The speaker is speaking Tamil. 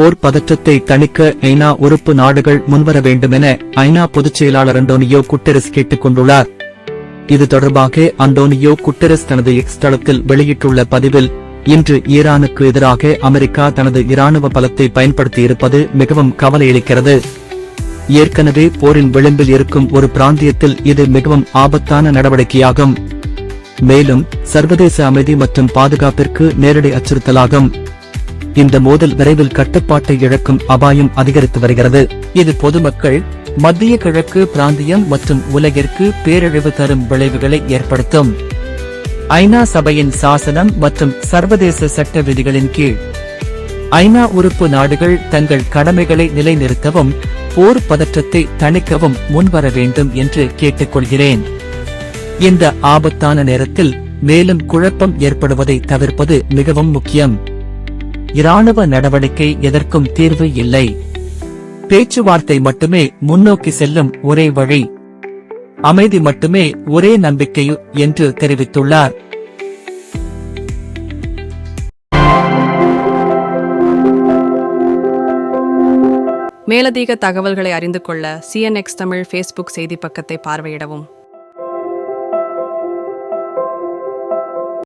போர் பதற்றத்தை தணிக்க ஐநா உறுப்பு நாடுகள் முன்வர வேண்டுமென ஐநா பொதுச் செயலாளர் அண்டோனியோ குட்டெரஸ் கேட்டுக் கொண்டுள்ளார் இது தொடர்பாக அண்டோனியோ குட்டெரஸ் தனது எக்ஸ் தளத்தில் வெளியிட்டுள்ள பதிவில் இன்று ஈரானுக்கு எதிராக அமெரிக்கா தனது இராணுவ பலத்தை பயன்படுத்தியிருப்பது மிகவும் கவலையளிக்கிறது. ஏற்கனவே போரின் விளிம்பில் இருக்கும் ஒரு பிராந்தியத்தில் இது மிகவும் ஆபத்தான நடவடிக்கையாகும். மேலும் சர்வதேச அமைதி மற்றும் பாதுகாப்பிற்கு நேரடி அச்சுறுத்தலாகும். இந்த மோதல் விரைவில் கட்டுப்பாட்டை இழக்கும் அபாயம் அதிகரித்து வருகிறது. இது பொதுமக்கள் மத்திய கிழக்கு பிராந்தியம் மற்றும் உலகிற்கு பேரழிவு தரும் விளைவுகளை ஏற்படுத்தும். ஐநா சபையின் சாசனம் மற்றும் சர்வதேச சட்ட விதிகளின் கீழ் ஐநா உறுப்பு நாடுகள் தங்கள் கடமைகளை நிலைநிறுத்தவும் போர் பதற்றத்தை தணிக்கவும் முன்வர வேண்டும் என்று கேட்டுக்கொள்கிறேன். இந்த ஆபத்தான நேரத்தில் மேலும் குழப்பம் ஏற்படுவதை தவிர்ப்பது மிகவும் முக்கியம். இராணுவ நடவடிக்கை எதற்கும் தீர்வு இல்லை. பேச்சுவார்த்தை மட்டுமே முன்னோக்கி செல்லும் ஒரே வழி. அமைதி மட்டுமே ஒரே நம்பிக்கை என்று தெரிவித்துள்ளார். மேலதிக தகவல்களை அறிந்து கொள்ள சிஎன்எக்ஸ் தமிழ் ஃபேஸ்புக் செய்தி பக்கத்தை பார்வையிடவும்.